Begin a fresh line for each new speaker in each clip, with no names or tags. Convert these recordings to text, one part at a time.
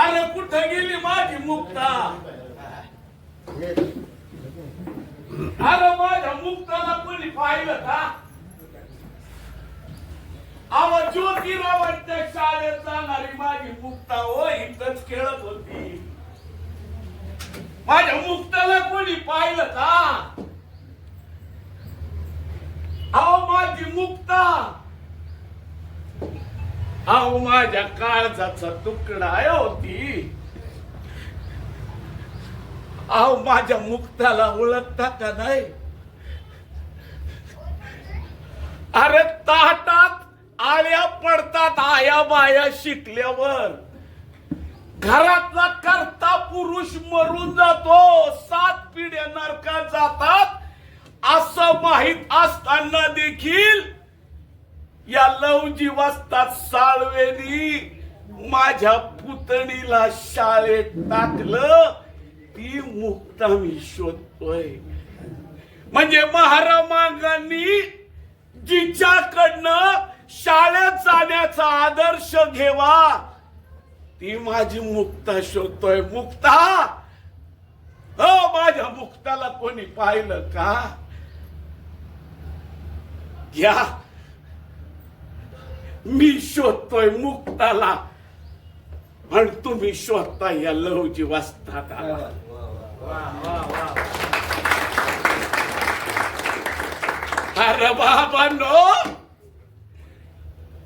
अरे कुठं गेली माझी मुक्ता? अरे माझ्या मुक्ताला कोणी पाहिलं का? अव ज्योतिरावांच्या शाळेत जाणारी माझी मुक्ता हो इथंच खेळत होती. माझ्या मुक्ताला कोणी पाहिलं का अहो माझी मुक्ता अहो माझ्या काळजाचा तुकडा होती अहो माझ्या मुक्ताला ओळखता का नाही? अरे ताटात आल्या पडतात आया बाया शिकल्यावर. घरातला करता पुरुष मरून जातो सात पिढ्या नरकात जातात. असं माहीत असताना देखील या लवजी वाजतात साळवेनी. माझ्या पुतणीला शाळेत टाकलं. ती मुक्ता मी शोधतोय. म्हणजे महारामांनी जिच्याकडनं शाळेत जाण्याचा आदर्श घेवा ती माझी मुक्ता शोधतोय. मुक्ता! हो माझ्या मुक्ताला कोणी पाहिलं का? घ्या. मी शोधतोय मुक्ताला. आणि तुम्ही शोधता या लवजी वाजतात अरे बाबांनो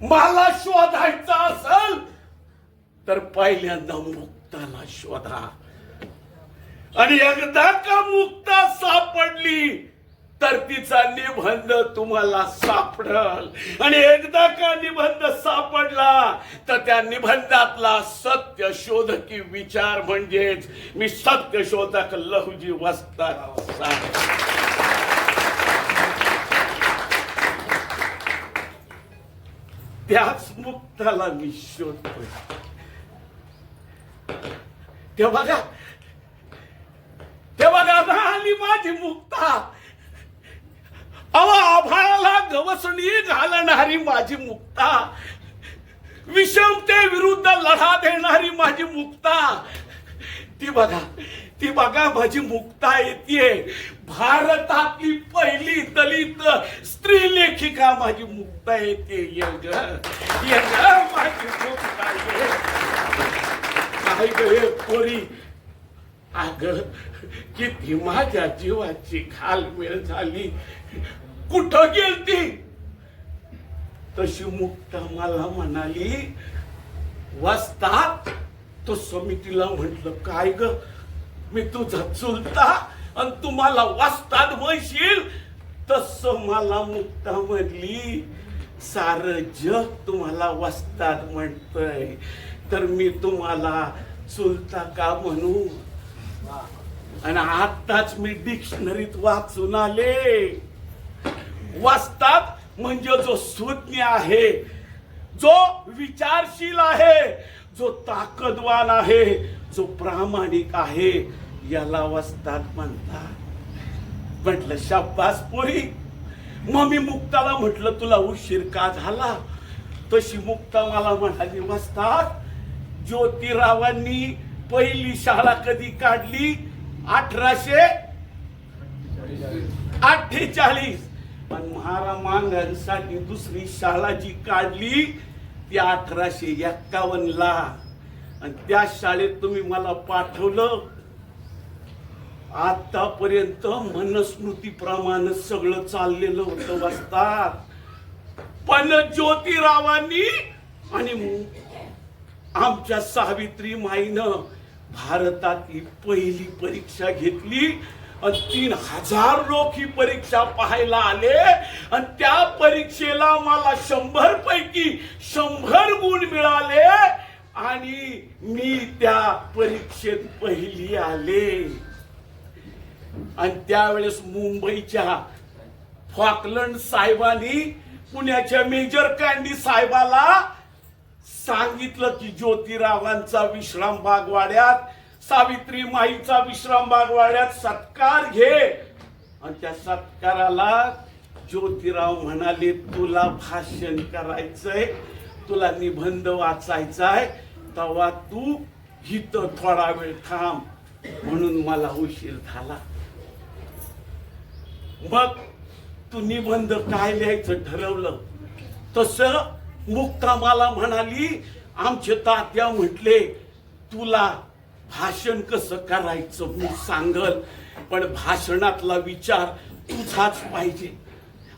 मला शोधायचं असेल तर पहिल्यांदा मुक्ताला शोधा. आणि एकदा का मुक्ता सापडली तर तिचा निबंध तुम्हाला सापडल. आणि एकदा का निबंध सापडला तर त्या निबंधातला सत्य शोधकी विचार म्हणजेच मी सत्य शोधक लहुजी वस्तात त्याच मुक्ताला मी शोधतोय. तेव्हा बघा आली माझी मुक्ता? अव आभाळाला गवसणी घालणारी माझी मुक्ता. विषमते विरुद्ध लढा देणारी माझी मुक्ता. ती बघा ती बघा माझी मुक्ता येते भारतातली पहिली दलित स्त्री लेखिका माझी मुक्ता येते. यग यग माझी मुक्ता काय गे पोरी? अग किती माझ्या जीवाची घालमेल झाली. कुठं गेलती? तशी मुक्ता मला म्हणाली वाचतात तो समितीला म्हटलं काय ग? मी तुझा चुलता आणि तुम्हाला वाचतात म्हणशील? तस मला मुक्ता म्हणली सार जग तुम्हाला वाचतात म्हणतय तर मी तुम्हाला चुलता का म्हणू? आणि आताच मी डिक्शनरीत वाचून आले. वाचतात म्हणजे जो सुज्ञ आहे जो विचारशील आहे जो ताकदवान आहे जो प्रामाणिक आहे याला वाचतात म्हणतात. म्हटलं शाब्बास पोरी. मग मी मुक्ताला म्हटलं तुला उशीर का झाला? तशी मुक्ता मला म्हणाली वाचतात ज्योतिरावांनी पहिली शाळा कधी काढली? अठराशे अठ्ठेचाळीस. पण महारामांसाठी दुसरी शाळा जी काढली ती अठराशे एक्कावन्न ला आणि त्या शाळेत तुम्ही मला पाठवलं. आतापर्यंत मनस्मृतीप्रमाणे सगळं चाललेलं होतं वाचतात पण ज्योतिरावांनी आणि आमच्या सावित्री माईनं भारतातली पहिली परीक्षा घेतली. आणि तीन हजार लोक ही परीक्षा पाहायला आले. आणि त्या परीक्षेला मला शंभर पैकी शंभर गुण मिळाले. आणि मी त्या परीक्षेत पहिली आले. आणि त्यावेळेस मुंबईच्या फॉकलंड साहेबांनी पुण्याच्या मेजर कँडी साहेबाला सांगितलं की ज्योतिरावांचा विश्राम वाड्यात सावित्री माईचा विश्राम बागवाड्यात सत्कार घे. आणि त्या सत्काराला ज्योतिराव म्हणाले तुला भाषण करायचंय तुला निबंध वाचायचाय तेव्हा तू हित थोडा वेळ थांब. म्हणून मला उशीर झाला. मग तू निबंध काय लिहायचं ठरवलं? तस मुक्ता मला म्हणाली आमचे तात्या म्हटले तुला भाषण कसं करायचं मी सांगल. पण भाषणातला विचार तुझाच पाहिजे.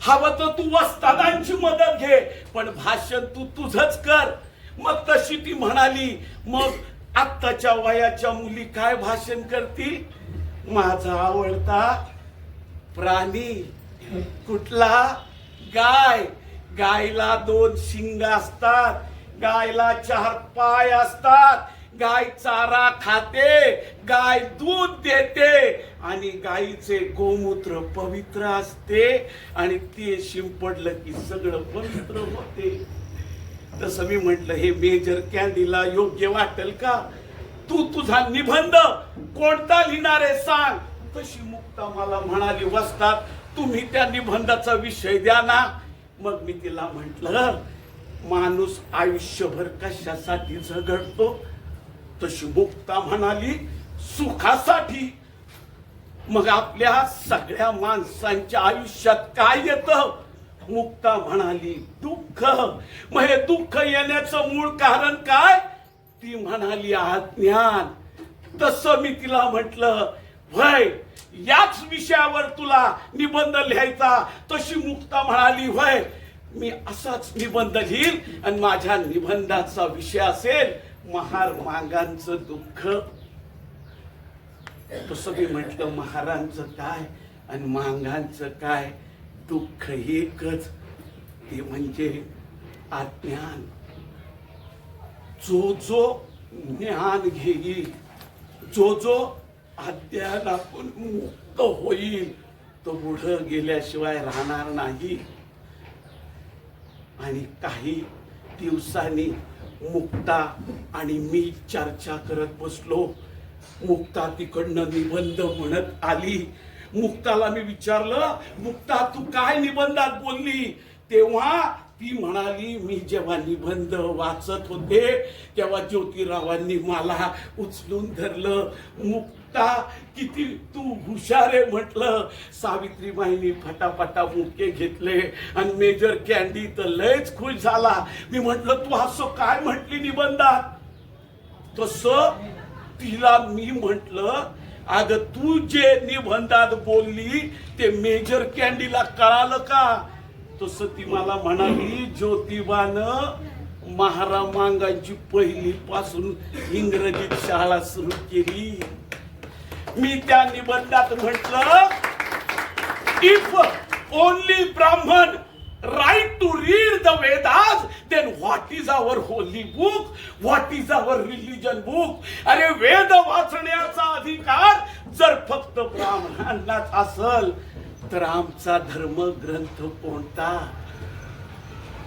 हवं तर तू वस्तादांची मदत घे पण भाषण तू तुझच कर. मग तशी ती म्हणाली मग आत्ताच्या वयाच्या मुली काय भाषण करतील? माझा आवडता प्राणी कुठला? गाय. गायला दोन शिंग असतात गायला चार पाय असतात गाय चारा खाते गाय दूध देते आणि गायीचे गोमूत्र पवित्र असते आणि ते शिंपडलं की सगळं पवित्र होते. तसं मी म्हटलं हे मेजर कॅन्डीला योग्य वाटेल का? तू तुझा निबंध कोणता लिहिणार आहे सांग. तशी मुक्ता मला म्हणाली वसतात तुम्ही त्या निबंधाचा विषय द्या ना. मग मी तिला म्हटलं माणूस आयुष्यभर कशासाठी झगडतो? तशी मुक्ता म्हणाली सुखासाठी. मग आपल्या सगळ्या माणसांच्या आयुष्यात काय येतं? मुक्ता म्हणाली दुःख. मग हे दुःख येण्याचं मूळ कारण काय? ती म्हणाली अज्ञान तसं मी तिला म्हटलं वय याच विषयावर तुला निबंध लिहायचा. तशी मुक्ता म्हणाली वय मी असाच निबंध लिहील आणि माझ्या निबंधाचा विषय असेल महार मांगांचं दुःख. तसं मी म्हटलं महारांचं काय आणि मांगांचं काय? दुःख एकच. ते म्हणजे अज्ञान. जो जो ज्ञान घेईल जो जो अज्ञानातून मुक्त होईल तो पुढं गेल्याशिवाय राहणार नाही. आणि काही दिवसांनी मुक्ता आणि मी चर्चा करत बसलो. मुक्ता तिकडनं निबंध म्हणत आली. मुक्ताला मी विचारलं मुक्ता तू काय निबंधात बोलली? तेव्हा ती म्हणाली मी जेव्हा निबंध वाचत होते तेव्हा ज्योतिरावांनी मला उचलून धरलं. मुक्ता किती तू हुशार आहे म्हटलं. सावित्रीबाईंनी फटाफटा मुके घेतले आणि मेजर कॅन्डी तर लयच खुश झाला. मी म्हटलं तू असं काय म्हटली निबंधात? तस तिला मी म्हंटल अगं तू जे निबंधात बोलली ते मेजर कॅन्डीला कळालं का? तस ती मला म्हणाली ज्योतिबानं महारामांगांची पहिली पासून इंग्रजीत शाळा सुरू केली मी त्या निबंधात म्हटलं if only Brahmin right to read the Vedas, then what is our holy book? What is our religion book? अरे वेद वाचण्याचा अधिकार जर फक्त ब्राह्मणांनाच असल तर आमचा धर्म ग्रंथ कोणता?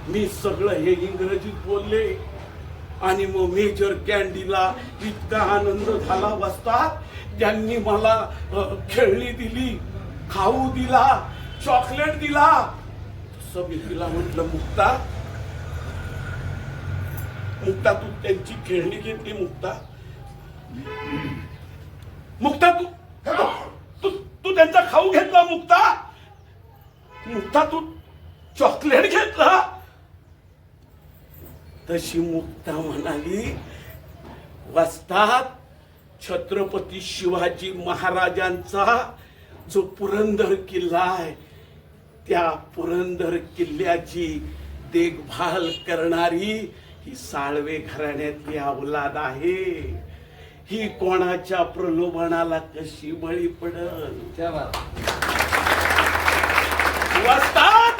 मी सगळं हे इंग्रजीत बोलले आणि मग मेजर कॅन्डीला इतका आनंद झाला बसता त्यांनी मला खेळणी दिली खाऊ दिला चॉकलेट दिला. तसं तिला म्हटलं मुक्ता मुक्ता तू त्यांची खेळणी घेतली मुक्ता. मुक्ता तू तू त्यांचा खाऊ घेतला मुक्ता एकदा तू चॉकलेट घेतला. तशी मुक्ता म्हणाली वाचतात छत्रपती शिवाजी महाराजांचा जो पुरंदर किल्ला आहे त्या पुरंदर किल्ल्याची देखभाल करणारी ही साळवे घराण्यातली अवलाद आहे. ही कोणाच्या प्रलोभनाला कशी बळी पडल? वस्तात?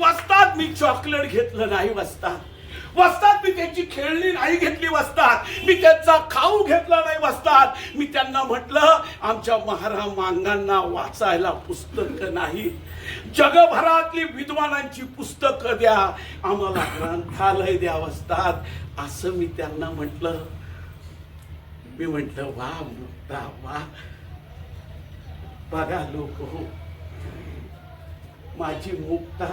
वस्तात मी चॉकलेट घेतलं नाही वस्तात. वस्तात मी त्यांची खेळणी नाही घेतली वस्तात. मी त्यांचा खाऊ घेतला नाही वस्तात. मी त्यांना म्हटलं आमच्या महारा मांगांना वाचायला पुस्तक नाही. जगभरातली विद्वानांची पुस्तकं द्या. आम्हाला ग्रंथालय द्या वस्तात. असं मी त्यांना म्हटलं. मी म्हटलं वा मुक्ता वा. बघा लोक हो. माझी मुक्ता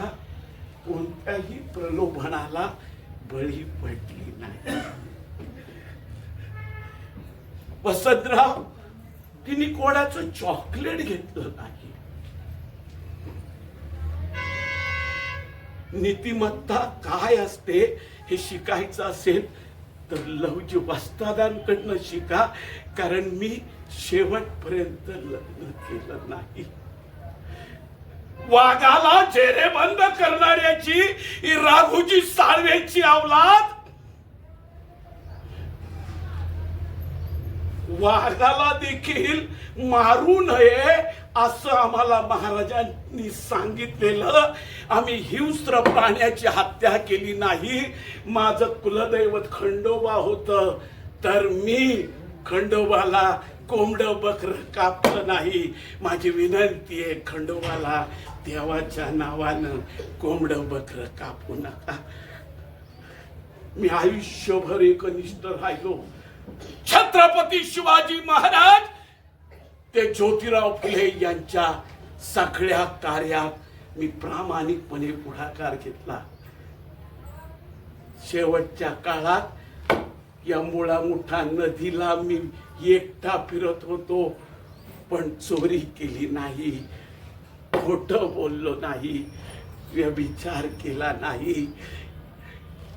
कोणत्याही प्रलोभनाला बळी पडली नाही. वसंतराव तिने कोणाचं चॉकलेट घेतलं नाही. नीतिमत्ता काय असते हे शिकायचं असेल तर लवजी वस्तादांकडनं शिका कारण मी शेवटपर्यंत लग्न केलं नाही. वाघाला चेहरे बंद करणाऱ्याची राघूजी साळवेची अवलाद वाघाला देखील मारू नये असं आम्हाला महाराजांनी सांगितलेलं. आम्ही हिंस्र प्राण्याची हत्या केली नाही. माझं कुलदैवत खंडोबा होत. तर मी खंडोबाला कोंबड बकर कापलं नाही. माझी विनंती आहे खंडोबाला देवाच्या नावानं कोंबड बकर कापू नका. मी आयुष्यभर एकनिष्ठ राहिलो. छत्रपती शिवाजी महाराज ते ज्योतिराव फुले यांच्या सगळ्या कार्यात मी प्रामाणिकपणे पुढाकार घेतला. शेवटच्या काळात या मुळा मोठा नदीला मी एकटा फिरत होतो. पण चोरी केली नाही. खोट बोललो नाही. व्यभिचार केला नाही.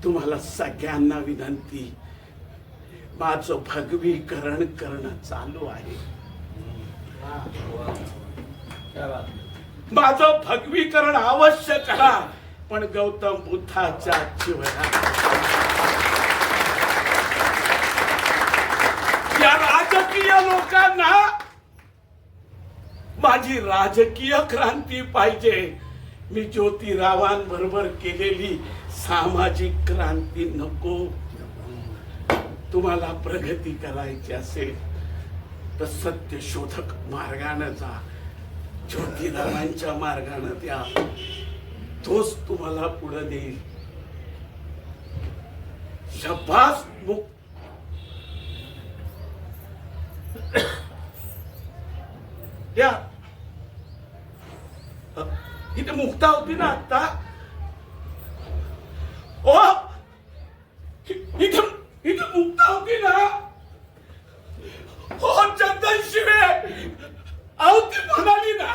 तुम्हाला सगळ्यांना विनंती. माझं भगवीकरण करणं चालू आहे. माझं भगवीकरण अवश्य करा. पण गौतम बुद्धाच्या जीवनात राजकीय लोकांना माझी राजकीय क्रांती पाहिजे. मी ज्योतिरावांबरोबर केलेली सामाजिक क्रांती नको. तुम्हाला प्रगती करायची असेल तर सत्य शोधक मार्गानं जा. ज्योतिरावांच्या मार्गानं द्या. तोच तुम्हाला पुढे देईल. शब्बास मुक्त द्या अ, इथे मुक्ता होती ना आता ओ इ- इथे इथे मुक्ता होती ना हो चंदन शिवे अहो ती म्हणाली ना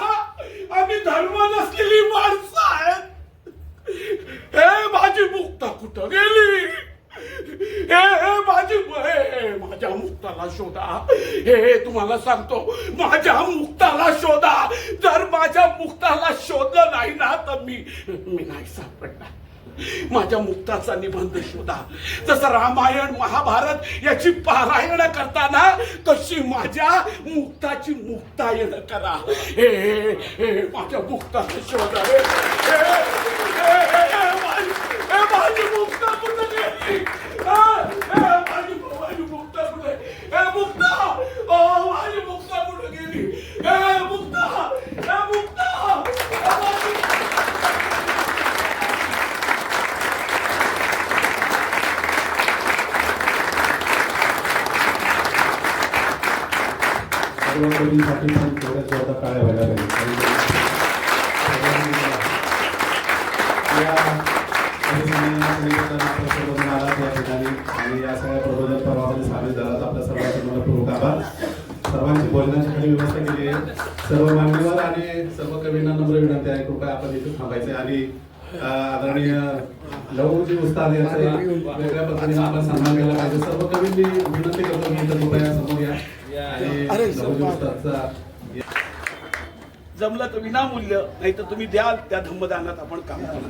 आम्ही धर्म नसलेली माणसं आहेत हे माझी मुक्ता कुठं गेली हे हे माझी हे, हे, माझ्या मुक्ताला शोधा हे हे, तुम्हाला सांगतो माझ्या मुक्ताला शोधा जर माझ्या मुक्ताला शोधलं नाही ना तर मी मी नाही सापडणार माझ्या मुक्ताचा निबंध शोधा जसं रामायण महाभारत याची पारायण करताना तशी माझ्या मुक्ताची मुक्तायन करा हे हे, माझ्या मुक्ताचा शोधा हे, माझी हे, माझी मुक्ता
आभार सर्वांची भोजनाची खरी व्यवस्था केली आहे. सर्व मान्यवर आणि सर्व कवींना नम्र विनंती आहे कृपया आपण इथे थांबायचे आणि आदरणीय लवजी उस्ताद यांचा वेगळ्या पद्धतीने आपण सन्मान केला पाहिजे. सर्व कवींनी विनंती करतो की इथं कृपया समोर या. आणि लवजी उस्तादचा
जमलं तर विनामूल्य नाही तर तुम्ही द्याल त्या धम्मदानात आपण काम करू